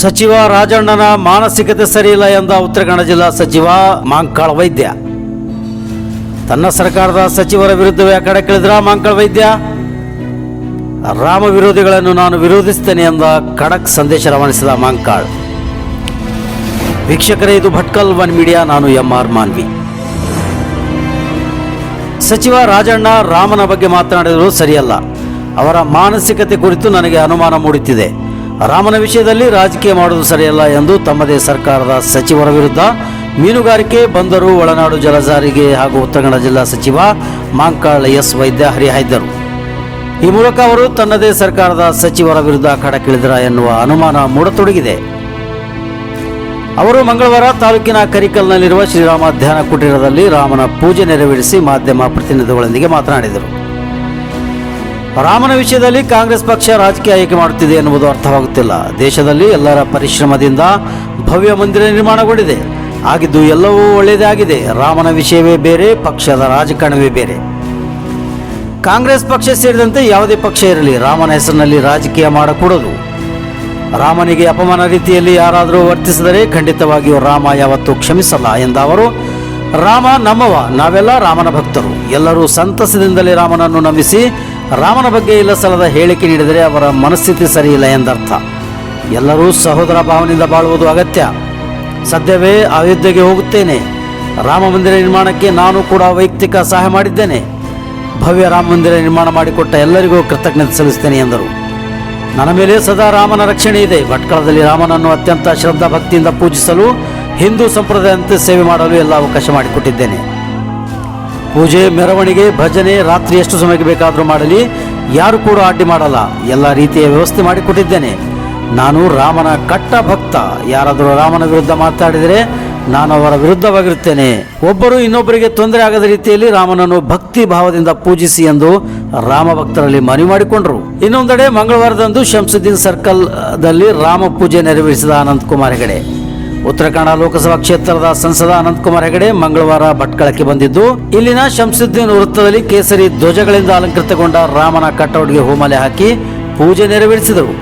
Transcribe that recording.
ಸಚಿವ ರಾಜಣ್ಣನ ಮಾನಸಿಕತೆ ಸರಿಯಿಲ್ಲ ಎಂದ ಉತ್ತರ ಕನ್ನಡ ಜಿಲ್ಲಾ ಸಚಿವ ಮಾಂಕಾಳ ವೈದ್ಯ. ತನ್ನ ಸರ್ಕಾರದ ಸಚಿವರ ವಿರುದ್ಧವೇ ಕಡೆ ಕೇಳಿದ್ರ ಮಾಂಕಾಳ ವೈದ್ಯ? ರಾಮ ವಿರೋಧಿಗಳನ್ನು ನಾನು ವಿರೋಧಿಸ್ತೇನೆ ಎಂದ ಖಡಕ್ ಸಂದೇಶ ರವಾನಿಸಿದ ಮಾಂಕಾಳ್. ವೀಕ್ಷಕರೇ, ಇದು ಭಟ್ಕಲ್ ಒನ್ ಮೀಡಿಯಾ, ನಾನು ಎಂ ಆರ್ ಮಾನ್ವಿ. ಸಚಿವ ರಾಜಣ್ಣ ರಾಮನ ಬಗ್ಗೆ ಮಾತನಾಡಿದರು ಸರಿಯಲ್ಲ. ಅವರ ಮಾನಸಿಕತೆ ಕುರಿತು ನನಗೆ ಅನುಮಾನ ಮೂಡುತ್ತಿದೆ. ರಾಮನ ವಿಷಯದಲ್ಲಿ ರಾಜಕೀಯ ಮಾಡುವುದು ಸರಿಯಲ್ಲ ಎಂದು ತಮ್ಮದೇ ಸರ್ಕಾರದ ಸಚಿವರ ವಿರುದ್ಧ ಮೀನುಗಾರಿಕೆ ಬಂದರು ಒಳನಾಡು ಜಲಸಾರಿಗೆ ಹಾಗೂ ಉತ್ತರ ಕನ್ನಡ ಜಿಲ್ಲಾ ಸಚಿವ ಮಾಂಕಾಳ್ ಎಸ್ ವೈದ್ಯ ಹರಿಹಾಯ್ದರು. ಈ ಮೂಲಕ ಅವರು ತನ್ನದೇ ಸರ್ಕಾರದ ಸಚಿವರ ವಿರುದ್ಧ ಕಡಕಿಳಿದ್ರ ಎನ್ನುವ ಅನುಮಾನ ಮೂಡತೊಡಗಿದೆ. ಅವರು ಮಂಗಳವಾರ ತಾಲೂಕಿನ ಕರಿಕಲ್ನಲ್ಲಿರುವ ಶ್ರೀರಾಮ ಧ್ಯಾನ ಕುಟೀರದಲ್ಲಿ ರಾಮನ ಪೂಜೆ ನೆರವೇರಿಸಿ ಮಾಧ್ಯಮ ಪ್ರತಿನಿಧಿಗಳೊಂದಿಗೆ ಮಾತನಾಡಿದರು. ರಾಮನ ವಿಷಯದಲ್ಲಿ ಕಾಂಗ್ರೆಸ್ ಪಕ್ಷ ರಾಜಕೀಯ ಆಯ್ಕೆ ಮಾಡುತ್ತಿದೆ ಎನ್ನುವುದು ಅರ್ಥವಾಗುತ್ತಿಲ್ಲ. ದೇಶದಲ್ಲಿ ಎಲ್ಲರ ಪರಿಶ್ರಮದಿಂದ ಭವ್ಯ ಮಂದಿರ ನಿರ್ಮಾಣಗೊಂಡಿದೆ. ಆಗಿದ್ದು ಎಲ್ಲವೂ ಒಳ್ಳೆಯದೇ ಆಗಿದೆ. ರಾಮನ ವಿಷಯವೇ ಬೇರೆ, ಪಕ್ಷದ ರಾಜಕಾರಣವೇ ಬೇರೆ. ಕಾಂಗ್ರೆಸ್ ಪಕ್ಷ ಸೇರಿದಂತೆ ಯಾವುದೇ ಪಕ್ಷ ಇರಲಿ, ರಾಮನ ಹೆಸರಿನಲ್ಲಿ ರಾಜಕೀಯ ಮಾಡಕೂಡದು. ರಾಮನಿಗೆ ಅಪಮಾನ ರೀತಿಯಲ್ಲಿ ಯಾರಾದರೂ ವರ್ತಿಸಿದರೆ ಖಂಡಿತವಾಗಿಯೂ ರಾಮ ಯಾವತ್ತೂ ಕ್ಷಮಿಸಲ್ಲ ಎಂದ ಅವರು, ರಾಮ ನಮ್ಮವ, ನಾವೆಲ್ಲ ರಾಮನ ಭಕ್ತರು. ಎಲ್ಲರೂ ಸಂತಸದಿಂದಲೇ ರಾಮನನ್ನು ನಂಬಿಸಿ ರಾಮನ ಬಗ್ಗೆ ಇಲ್ಲ ಸಲದ ಹೇಳಿಕೆ ನೀಡಿದರೆ ಅವರ ಮನಸ್ಥಿತಿ ಸರಿಯಿಲ್ಲ ಎಂದರ್ಥ. ಎಲ್ಲರೂ ಸಹೋದರ ಭಾವನೆಯಿಂದ ಬಾಳುವುದು ಅಗತ್ಯ. ಸದ್ಯವೇ ಅಯೋಧ್ಯೆಗೆ ಹೋಗುತ್ತೇನೆ. ರಾಮ ಮಂದಿರ ನಿರ್ಮಾಣಕ್ಕೆ ನಾನು ಕೂಡ ವೈಯಕ್ತಿಕ ಸಹಾಯ ಮಾಡಿದ್ದೇನೆ. ಭವ್ಯ ರಾಮ ಮಂದಿರ ನಿರ್ಮಾಣ ಮಾಡಿಕೊಟ್ಟ ಎಲ್ಲರಿಗೂ ಕೃತಜ್ಞತೆ ಸಲ್ಲಿಸ್ತೇನೆ ಎಂದರು. ನನ್ನ ಮೇಲೆ ಸದಾ ರಾಮನ ರಕ್ಷಣೆ ಇದೆ. ಭಟ್ಕಳದಲ್ಲಿ ರಾಮನನ್ನು ಅತ್ಯಂತ ಶ್ರದ್ಧಾ ಭಕ್ತಿಯಿಂದ ಪೂಜಿಸಲು ಹಿಂದೂ ಸಂಪ್ರದಾಯದಂತೆ ಸೇವೆ ಮಾಡಲು ಎಲ್ಲ ಅವಕಾಶ ಮಾಡಿಕೊಟ್ಟಿದ್ದೇನೆ. ಪೂಜೆ, ಮೆರವಣಿಗೆ, ಭಜನೆ, ರಾತ್ರಿ ಎಷ್ಟು ಸಮಯಕ್ಕೆ ಬೇಕಾದರೂ ಮಾಡಲಿ. ಯಾರು ಕೂಡ ಅಡ್ಡಿ ಮಾಡಲ್ಲ. ಎಲ್ಲ ರೀತಿಯ ವ್ಯವಸ್ಥೆ ಮಾಡಿಕೊಟ್ಟಿದ್ದೇನೆ. ನಾನು ರಾಮನ ಕಟ್ಟ ಭಕ್ತ. ಯಾರಾದರೂ ರಾಮನ ವಿರುದ್ಧ ಮಾತಾಡಿದರೆ ನಾನು ಅವರ ವಿರುದ್ಧವಾಗಿರುತ್ತೇನೆ. ಒಬ್ಬರು ಇನ್ನೊಬ್ಬರಿಗೆ ತೊಂದರೆ ಆಗದ ರೀತಿಯಲ್ಲಿ ರಾಮನನ್ನು ಭಕ್ತಿ ಭಾವದಿಂದ ಪೂಜಿಸಿ ಎಂದು ರಾಮ ಭಕ್ತರಲ್ಲಿ ಮನವಿ ಮಾಡಿಕೊಂಡರು. ಇನ್ನೊಂದೆಡೆ ಮಂಗಳವಾರದಂದು ಶಂಸುದ್ದೀನ್ ಸರ್ಕಲ್ ದಲ್ಲಿ ರಾಮ ಪೂಜೆ ನೆರವೇರಿಸಿದ ಅನಂತಕುಮಾರ್ ಹೆಗಡೆ. ಉತ್ತರ ಕನ್ನಡ ಲೋಕಸಭಾ ಕ್ಷೇತ್ರದ ಸಂಸದ ಅನಂತಕುಮಾರ್ ಹೆಗಡೆ ಮಂಗಳವಾರ ಭಟ್ಕಳಕ್ಕೆ ಬಂದಿದ್ದು, ಇಲ್ಲಿನ ಶಂಸುದ್ದೀನ್ ವೃತ್ತದಲ್ಲಿ ಕೇಸರಿ ಧ್ವಜಗಳಿಂದ ಅಲಂಕೃತಗೊಂಡ ರಾಮನ ಕಟೌಟ್ಗೆ ಹೂಮಾಲೆ ಹಾಕಿ ಪೂಜೆ ನೆರವೇರಿಸಿದರು.